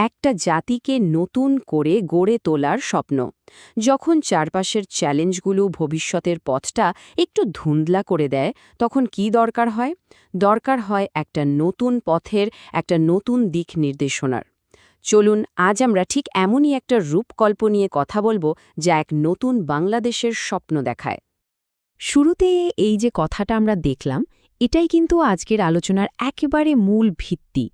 একটা জাতিকে নতুন করে গড়ে তোলার স্বপ্ন। যখন চারপাশের চ্যালেঞ্জগুলো ভবিষ্যতের পথটা একটু ধুন্দলা করে দেয়, তখন কি দরকার হয়? দরকার হয় একটা নতুন পথের, একটা নতুন দিক নির্দেশনার। চলুন, আজ আমরা ঠিক এমনই একটা রূপকল্প নিয়ে কথা বলব যা এক নতুন বাংলাদেশের স্বপ্ন দেখায়। শুরুতে এই যে কথাটা আমরা দেখলাম এটাই কিন্তু আজকের আলোচনার একেবারে মূল ভিত্তি।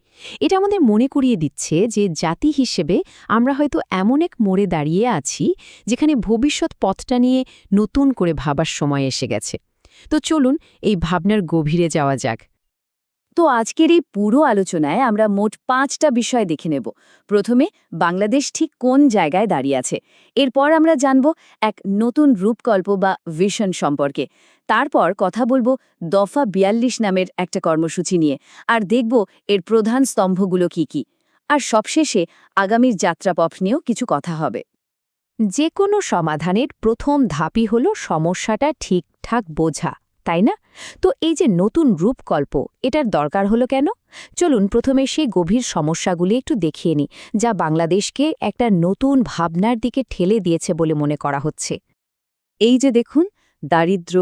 এটা আমাদের মনে করিয়ে দিচ্ছে যে জাতি হিসেবে আমরা হয়তো এমন এক মোড়ে দাঁড়িয়ে আছি যেখানে ভবিষ্যৎ পথটা নিয়ে নতুন করে ভাবার সময় এসে গেছে। তো চলুন এই ভাবনার গভীরে যাওয়া যাক। তো আজকের এই পুরো আলোচনায় আমরা মোট পাঁচটা বিষয় দেখে নেব। প্রথমে, বাংলাদেশ ঠিক কোন জায়গায় দাঁড়িয়ে আছে? এরপর আমরা জানব এক নতুন রূপকল্প বা ভিশন সম্পর্কে। তারপর কথা বলব দফা বিয়াল্লিশ নামের একটা কর্মসূচি নিয়ে আর দেখব এর প্রধান স্তম্ভগুলো কি কি। আর সবশেষে আগামীর যাত্রাপথ নিয়েও কিছু কথা হবে। যে কোনো সমাধানের প্রথম ধাপই হল সমস্যাটা ঠিকঠাক বোঝা। তাই না? তো এই যে নতুন রূপকল্প, এটার দরকার হলো কেন? চলুন প্রথমে সেই গভীর সমস্যাগুলি একটু দেখিয়ে নিই, যা বাংলাদেশকে একটা নতুন ভাবনার দিকে ঠেলে দিয়েছে বলে মনে করা হচ্ছে। এই যে দেখুন, দারিদ্র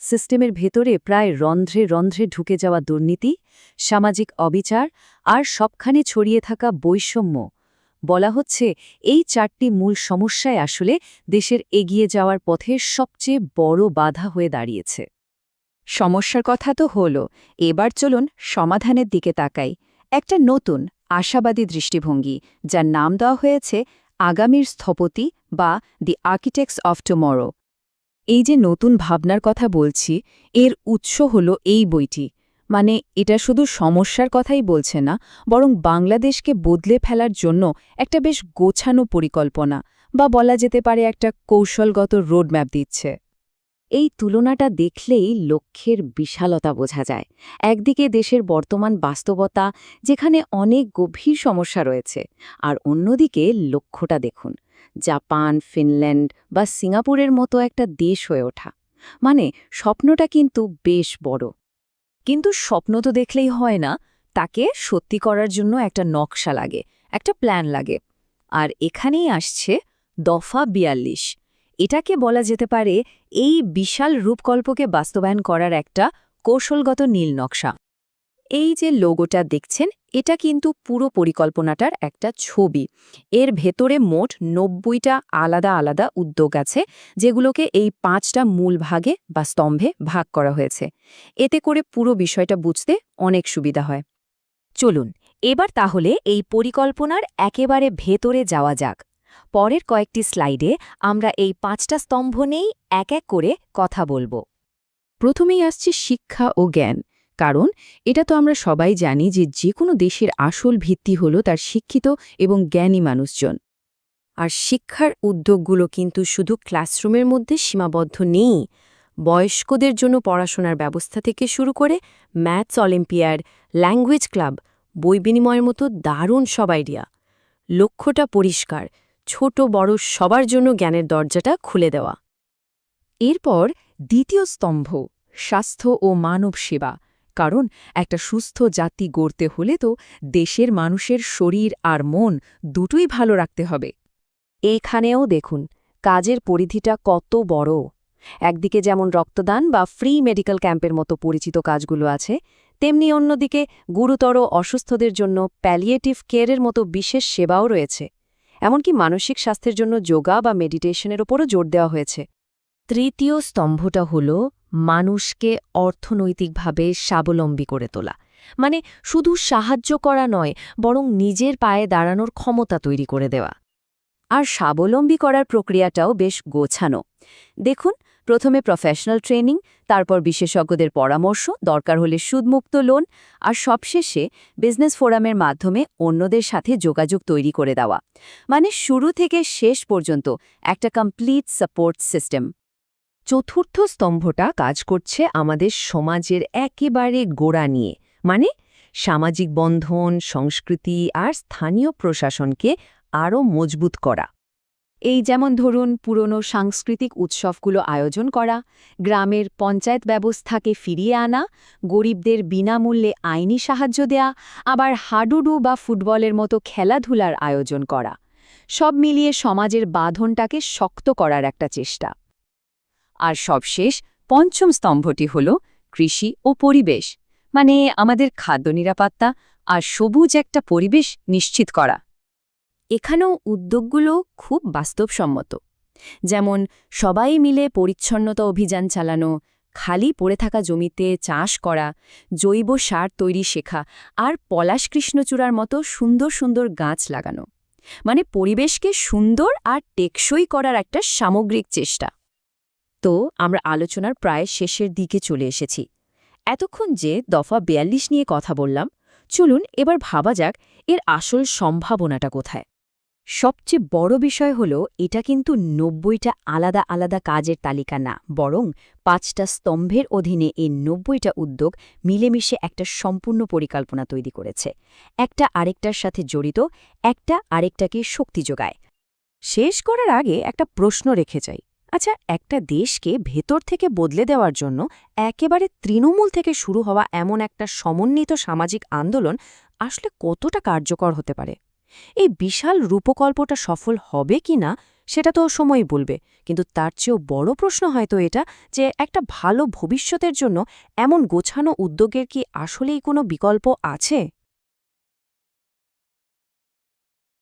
সিস্টেমের ভেতরে প্রায় রন্ধ্রে রন্ধ্রে ঢুকে যাওয়া দুর্নীতি, সামাজিক অবিচার আর সবখানে ছড়িয়ে থাকা বৈষম্য। বলা হচ্ছে এই চারটি মূল সমস্যায় আসলে দেশের এগিয়ে যাওয়ার পথে সবচেয়ে বড় বাধা হয়ে দাঁড়িয়েছে। সমস্যার কথা তো হল। এবার চলুন সমাধানের দিকে তাকাই। একটা নতুন, আশাবাদী দৃষ্টিভঙ্গি, যার নাম দেওয়া হয়েছে আগামীর স্থপতি বা দি আর্কিটেক্টস অফ টুমরো। এই যে নতুন ভাবনার কথা বলছি, এর উৎস হল এই বইটি। মানে এটা শুধু সমস্যার কথাই বলছে না, বরং বাংলাদেশকে বদলে ফেলার জন্য একটা বেশ গোছানো পরিকল্পনা বা বলা যেতে পারে একটা কৌশলগত রোডম্যাপ দিচ্ছে। এই তুলনাটা দেখলেই লক্ষ্যের বিশালতা বোঝা যায়। একদিকে দেশের বর্তমান বাস্তবতা, যেখানে অনেক গভীর সমস্যা রয়েছে, আর অন্যদিকে লক্ষ্যটা দেখুন, জাপান, ফিনল্যান্ড বা সিঙ্গাপুরের মতো একটা দেশ হয়ে ওঠা। মানে স্বপ্নটা কিন্তু বেশ বড়। কিন্তু স্বপ্ন তো দেখলেই হয় না, তাকে সত্যি করার জন্য একটা নকশা লাগে, একটা প্ল্যান লাগে। আর এখানেই আসছে দফা বিয়াল্লিশ। এটাকে বলা যেতে পারে এই বিশাল রূপকল্পকে বাস্তবায়ন করার একটা কৌশলগত নীল নকশা। এই যে লোগোটা দেখছেন, এটা কিন্তু পুরো পরিকল্পনাটার একটা ছবি। এর ভেতরে মোট নব্বইটা আলাদা আলাদা উদ্যোগ আছে, যেগুলোকে এই পাঁচটা মূল ভাগে বা স্তম্ভে ভাগ করা হয়েছে। এতে করে পুরো বিষয়টা বুঝতে অনেক সুবিধা হয়। চলুন, এবার তাহলে এই পরিকল্পনার একেবারে ভেতরে যাওয়া যাক। পরের কয়েকটি স্লাইডে আমরা এই পাঁচটা স্তম্ভ নেই এক এক করে কথা বলব। প্রথমেই আসছে শিক্ষা ও জ্ঞান, কারণ এটা তো আমরা সবাই জানি যে যে কোনো দেশের আসল ভিত্তি হল তার শিক্ষিত এবং জ্ঞানী মানুষজন। আর শিক্ষার উদ্যোগগুলো কিন্তু শুধু ক্লাসরুমের মধ্যে সীমাবদ্ধ নেই। বয়স্কদের জন্য পড়াশোনার ব্যবস্থা থেকে শুরু করে ম্যাথস অলিম্পিয়াড, ল্যাঙ্গুয়েজ ক্লাব, বই বিনিময়ের মতো দারুণ সব আইডিয়া। লক্ষ্যটা পরিষ্কার ছোট বড় সবার জন্য জ্ঞানের দরজাটা খুলে দেওয়া। এরপর দ্বিতীয় স্তম্ভ, স্বাস্থ্য ও মানব সেবা। কারণ একটা সুস্থ জাতি গড়তে হলে তো দেশের মানুষের শরীর আর মন দুটোই ভালো রাখতে হবে। এইখানেও দেখুন, কাজের পরিধিটা কত বড়। একদিকে যেমন রক্তদান বা ফ্রি মেডিকেল ক্যাম্পের মতো পরিচিত কাজগুলো আছে, তেমনি অন্যদিকে গুরুতর অসুস্থদের জন্য প্যালিয়েটিভ কেয়ারের মতো বিশেষ সেবাও রয়েছে। এমনকি মানসিক স্বাস্থ্যের জন্য যোগা বা মেডিটেশনের ওপরও জোর দেওয়া হয়েছে। তৃতীয় স্তম্ভটা হল মানুষকে অর্থনৈতিকভাবে স্বাবলম্বী করে তোলা। মানে শুধু সাহায্য করা নয়, বরং নিজের পায়ে দাঁড়ানোর ক্ষমতা তৈরি করে দেওয়া। আর স্বাবলম্বী করার প্রক্রিয়াটাও বেশ গোছানো। দেখুন প্রথমে প্রফেশনাল ট্রেনিং তারপর বিশেষজ্ঞদের পরামর্শ, দরকার হলে সুদমুক্ত লোন আর সবশেষে বিজনেস ফোরামের মাধ্যমে অন্যদের সাথে যোগাযোগ তৈরি করে দেওয়া। মানে শুরু থেকে শেষ পর্যন্ত একটা কমপ্লিট সাপোর্ট সিস্টেম চতুর্থ স্তম্ভটা কাজ করছে আমাদের সমাজের একেবারে গোড়া নিয়ে। মানে সামাজিক বন্ধন, সংস্কৃতি আর স্থানীয় প্রশাসনকে আরও মজবুত করা। এই যেমন ধরুন, পুরনো সাংস্কৃতিক উৎসবগুলো আয়োজন করা, গ্রামের পঞ্চায়েত ব্যবস্থাকে ফিরিয়ে আনা, গরিবদের বিনামূল্যে আইনি সাহায্য দেয়া, আবার হাডুডু বা ফুটবলের মতো খেলাধুলার আয়োজন করা। সব মিলিয়ে সমাজের বাঁধনটাকে শক্ত করার একটা চেষ্টা। আর সবশেষ পঞ্চম স্তম্ভটি হল কৃষি ও পরিবেশ। মানে আমাদের খাদ্য নিরাপত্তা আর সবুজ একটা পরিবেশ নিশ্চিত করা। এখানেও উদ্যোগগুলো খুব বাস্তবসম্মত। যেমন, সবাই মিলে পরিচ্ছন্নতা অভিযান চালানো, খালি পড়ে থাকা জমিতে চাষ করা, জৈব সার তৈরি শেখা আর পলাশ কৃষ্ণচূড়ার মতো সুন্দর সুন্দর গাছ লাগানো। মানে পরিবেশকে সুন্দর আর টেকসই করার একটা সামগ্রিক চেষ্টা। তো, আমরা আলোচনার প্রায় শেষের দিকে চলে এসেছি। এতক্ষণ যে দফা বিয়াল্লিশ নিয়ে কথা বললাম, চলুন এবার ভাবা যাক এর আসল সম্ভাবনাটা কোথায়। সবচেয়ে বড় বিষয় হল, এটা কিন্তু নব্বইটা আলাদা আলাদা কাজের তালিকা না, বরং পাঁচটা স্তম্ভের অধীনে এই নব্বইটা উদ্যোগ মিলেমিশে একটা সম্পূর্ণ পরিকল্পনা তৈরি করেছে। একটা আরেকটার সাথে জড়িত, একটা আরেকটাকে শক্তি যোগায়। শেষ করার আগে একটা প্রশ্ন রেখে যাই। আচ্ছা একটা দেশকে ভেতর থেকে বদলে দেওয়ার জন্য একেবারে তৃণমূল থেকে শুরু হওয়া এমন একটা সমন্বিত সামাজিক আন্দোলন আসলে কতটা কার্যকর হতে পারে? এই বিশাল রূপকল্পটা সফল হবে কি না, সেটা তো সময় বলবে, কিন্তু তার চেয়েও বড় প্রশ্ন হয়তো এটা যে একটা ভালো ভবিষ্যতের জন্য এমন গোছানো উদ্যোগের কি আসলেই কোনো বিকল্প আছে?